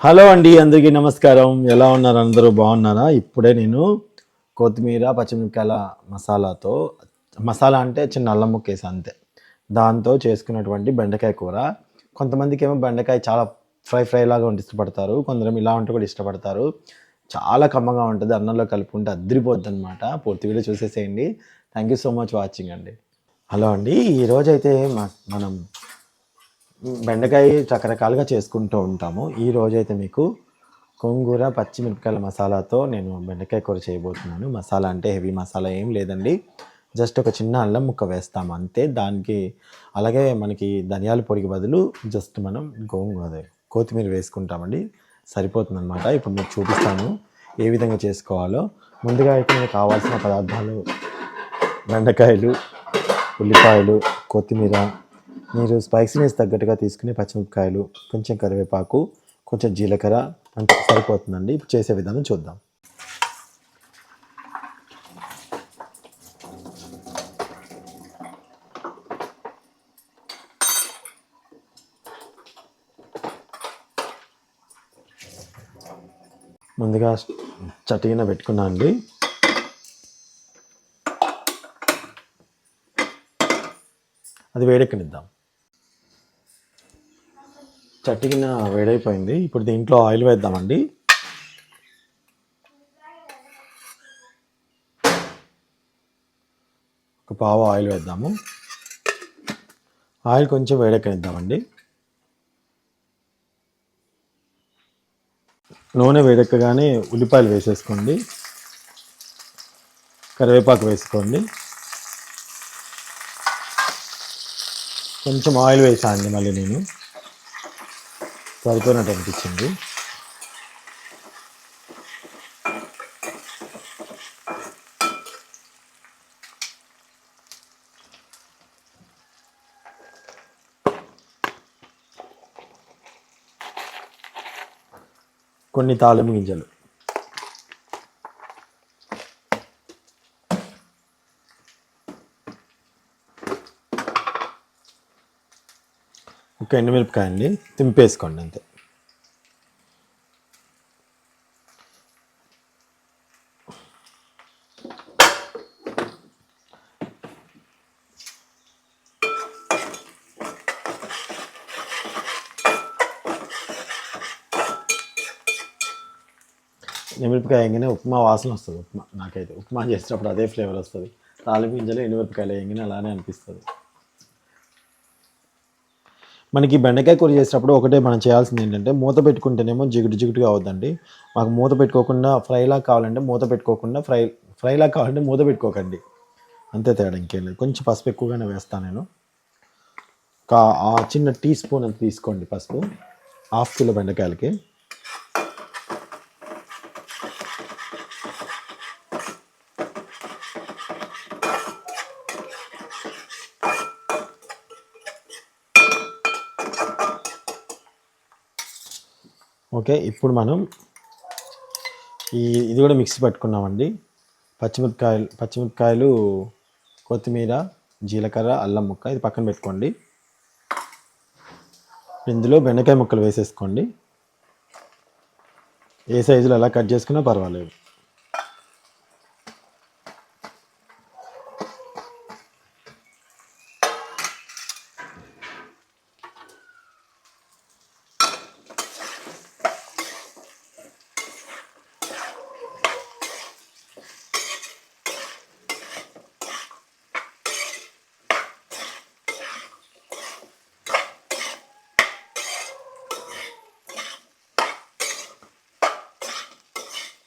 Hello అండి అందరికీ నమస్కారం. ఎలా ఉన్నారు అందరూ? బాగున్నారా? ఇప్పుడే నేను కొత్తిమీర పచ్చిమిరపకాయల మసాలాతో మసాలా అంటే చిన్న అల్లం ముక్కేసి అంతే. దాంతో చేసుకున్నటువంటి బెండకాయ కూర. కొంతమందికి ఏమో బెండకాయ చాలా ఫ్రై ఫ్రై లాగా ఉంటే ఇష్టపడతారు. కొందరు ఇలా ఉంటే కూడా ఇష్టపడతారు. చాలా కమ్మగా ఉంటుంది. అన్నంలో కలుపుకుంటే అద్దరిపోద్ది అనమాట పూర్తి వీడియో చూసేసేయండి. Thank you so much watching అండి. హలో అండి ఈరోజైతే మనం బెండకాయ రకరకాలుగా చేసుకుంటూ ఉంటాము. ఈ రోజైతే మీకు కొంగూర పచ్చిమిరపకాయల మసాలాతో నేను బెండకాయ కూర చేయబోతున్నాను. మసాలా అంటే హెవీ మసాలా ఏం లేదండి. జస్ట్ ఒక చిన్న అల్లం ముక్క వేస్తాము అంతే. దానికి అలాగే మనకి ధనియాల పొడికి బదులు జస్ట్ మనం గోంగూర అదే కొత్తిమీర వేసుకుంటామండి. సరిపోతుంది అనమాట ఇప్పుడు మీకు చూపిస్తాను ఏ విధంగా చేసుకోవాలో. ముందుగా అయితే మీకు కావాల్సిన పదార్థాలు బెండకాయలు ఉల్లిపాయలు కొత్తిమీర మీరు స్పైసీనెస్ తగ్గట్టుగా తీసుకుని పచ్చిమిరపకాయలు కొంచెం కరివేపాకు కొంచెం జీలకర్ర అంత సరిపోతుందండి. ఇప్పుడు చేసే విధానం చూద్దాం. ముందుగా చటిగిన పెట్టుకున్నా అండి. అది వేడెక్కనిద్దాం. చట్టికిన వేడైపోయింది. ఇప్పుడు దీంట్లో ఆయిల్ వేద్దామండి. ఒక పావు ఆయిల్ వేద్దాము. ఆయిల్ కొంచెం వేడెక్కనిద్దామండి. నూనె వేడెక్కగానే ఉల్లిపాయలు వేసేసుకోండి. కరివేపాకు వేసుకోండి. కొంచెం ఆయిల్ వేసానండి మళ్ళీ నేను. సరిపోయినట్టు అనిపించింది. కొన్ని తాలింపు గింజలు. ఒక ఎండుమిరపకాయ తింపేసుకోండి అంతే. ఎండుమిరపకాయ వేయగానే ఉప్మా వాసన వస్తుంది ఉప్మా. నాకైతే ఉప్మా చేసేటప్పుడు అదే ఫ్లేవర్ వస్తుంది. తాలింపు గింజలు ఎండుమిరపకాయలు వేయగానే అలానే అనిపిస్తుంది. మనకి బెండకాయ కూర చేసేటప్పుడు ఒకటే మనం చేయాల్సింది ఏంటంటే మూత పెట్టుకుంటేనేమో జిగుటు జిగుటుగా అవుద్దండి. మాకు మూత పెట్టుకోకుండా ఫ్రైలా కావాలంటే మూత పెట్టుకోకుండా ఫ్రై ఫ్రైలా కావాలంటే మూత పెట్టుకోకండి. అంతే తేడా ఇంకేం లేదు. కొంచెం పసుపు ఎక్కువగానే వేస్తాను నేను. ఒక ఆ చిన్న టీ స్పూన్ అంత తీసుకోండి పసుపు. Half kilo బెండకాయలకి. ఓకే ఇప్పుడు మనం ఈ ఇది కూడా మిక్సీ పట్టుకున్నామండి. పచ్చిమిరపకాయలు పచ్చిమిరపకాయలు కొత్తిమీర జీలకర్ర అల్లం ముక్క ఇది పక్కన పెట్టుకోండి. ఇందులో బెండకాయ ముక్కలు వేసేసుకోండి. ఏ సైజులో ఎలా కట్ చేసుకున్నా పర్వాలేదు.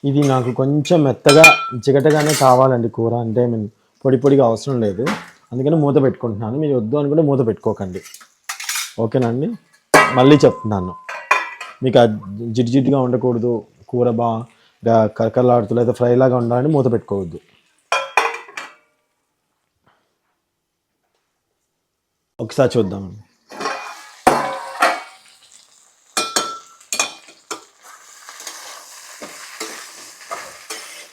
ఇది నాకు కొంచెం మెత్తగా జిగటగానే కావాలండి కూర. అంటే మీన్ పొడి పొడిగా అవసరం లేదు. అందుకని మూత పెట్టుకుంటున్నాను. మీరు వద్దు అనుకుంటే మూత పెట్టుకోకండి. ఓకేనండి మళ్ళీ చెప్తున్నాను. మీకు ఆ జిడ్డు ఉండకూడదు. కూర బాగా కరకరలాడుతూ లేదా ఫ్రైలాగా ఉండాలని మూత పెట్టుకోవద్దు. ఒకసారి చూద్దామండి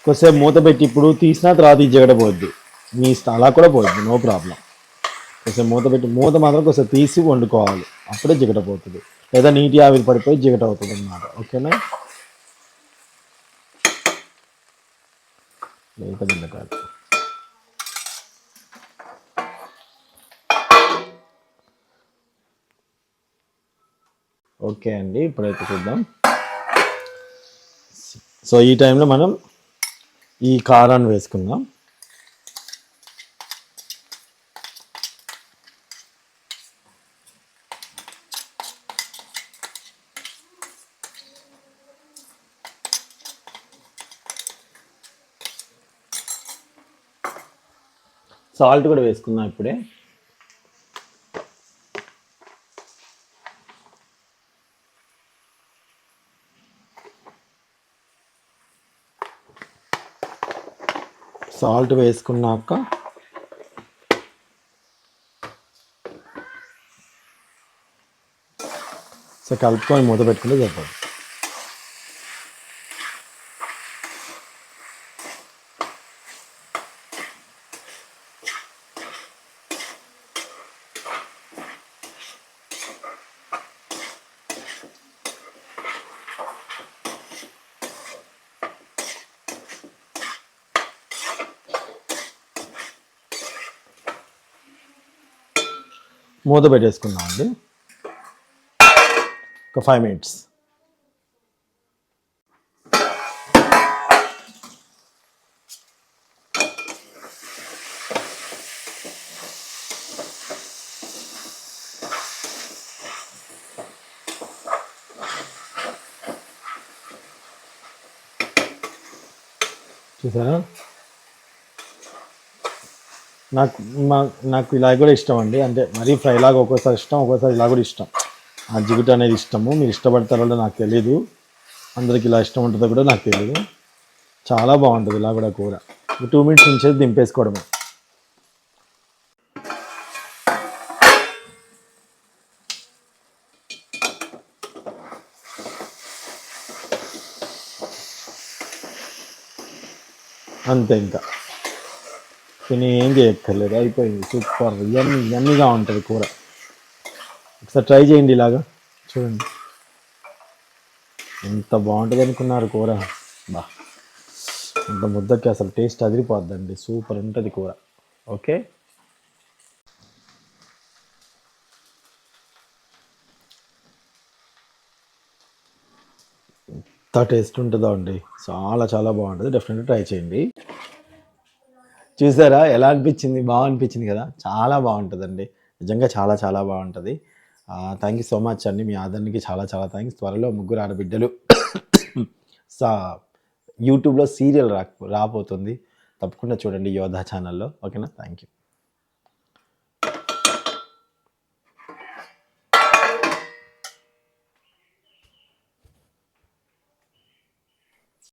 కొద్దిసేపు మూత పెట్టి ఇప్పుడు తీసినా తర్వాత ఈ జగడ పోద్ది. మీ అలా కూడా పోద్ది నో ప్రాబ్లం కొద్దిసేపు మూత పెట్టి మూత మాత్రం కొద్దిసేపు తీసి వండుకోవాలి. అప్పుడే జిగట పోతుంది. లేదా నీటి ఆవిరి పడిపోయి జిగట అవుతుంది అన్నమాట ఓకేనా? లేత బెండకాయలు. ఓకే అండి ఇప్పుడైతే చూద్దాం. సో ఈ టైంలో మనం ఈ కారాన్ని వేసుకుందాం. సాల్ట్ కూడా వేసుకుందాం ఇప్పుడే. సాల్ట్ వేసుకున్నాక సో కలుపుకొని మూత పెట్టుకుంటే సరిపోదు. మూత పెట్టేసుకుందాం అండి ఒక ఫైవ్ మినిట్స్ చూసారా? నాకు మా నాకు ఇలా కూడా ఇష్టం అండి అంటే మరీ ఫ్రై లాగా ఒక్కోసారి ఇష్టం ఒక్కోసారి ఇలా కూడా ఇష్టం. ఆ జిగుట అనేది ఇష్టము. మీరు ఇష్టపడతారో నాకు తెలియదు అందరికి ఇలా ఇష్టం ఉంటుందో కూడా నాకు తెలియదు చాలా బాగుంటుంది ఇలా కూడా కూర. టూ మినిట్స్ నుంచి దింపేసుకోవడమే. అంతే ఇంకా. తిని ఏం చేయక్కర్లేదు. అయిపోయింది. సూపర్ ఇవన్నీ ఇవన్నీగా ఉంటుంది కూర. ఒకసారి ట్రై చేయండి ఇలాగా. చూడండి. ఎంత బాగుంటుంది అనుకున్నారు కూర. బా. అంత ముద్దకి అసలు టేస్ట్ అదిరిపోద్దండి. సూపర్ ఉంటుంది కూర. ఓకే? ఎంత టేస్ట్ ఉంటుందో అండి. చాలా చాలా బాగుంటుంది. డెఫినెట్గా ట్రై చేయండి. చూసారా? ఎలా అనిపించింది? బాగా అనిపించింది కదా? చాలా బాగుంటుందండి. నిజంగా చాలా చాలా బాగుంటుంది. థ్యాంక్ యూ సో మచ్ అండి. మీ ఆదరణకి చాలా చాలా థ్యాంక్స్ త్వరలో ముగ్గురు ఆడబిడ్డలు సా యూట్యూబ్లో సీరియల్ రా రాబోతుంది. తప్పకుండా చూడండి యోధా ఛానల్లో. ఓకేనా? Thank you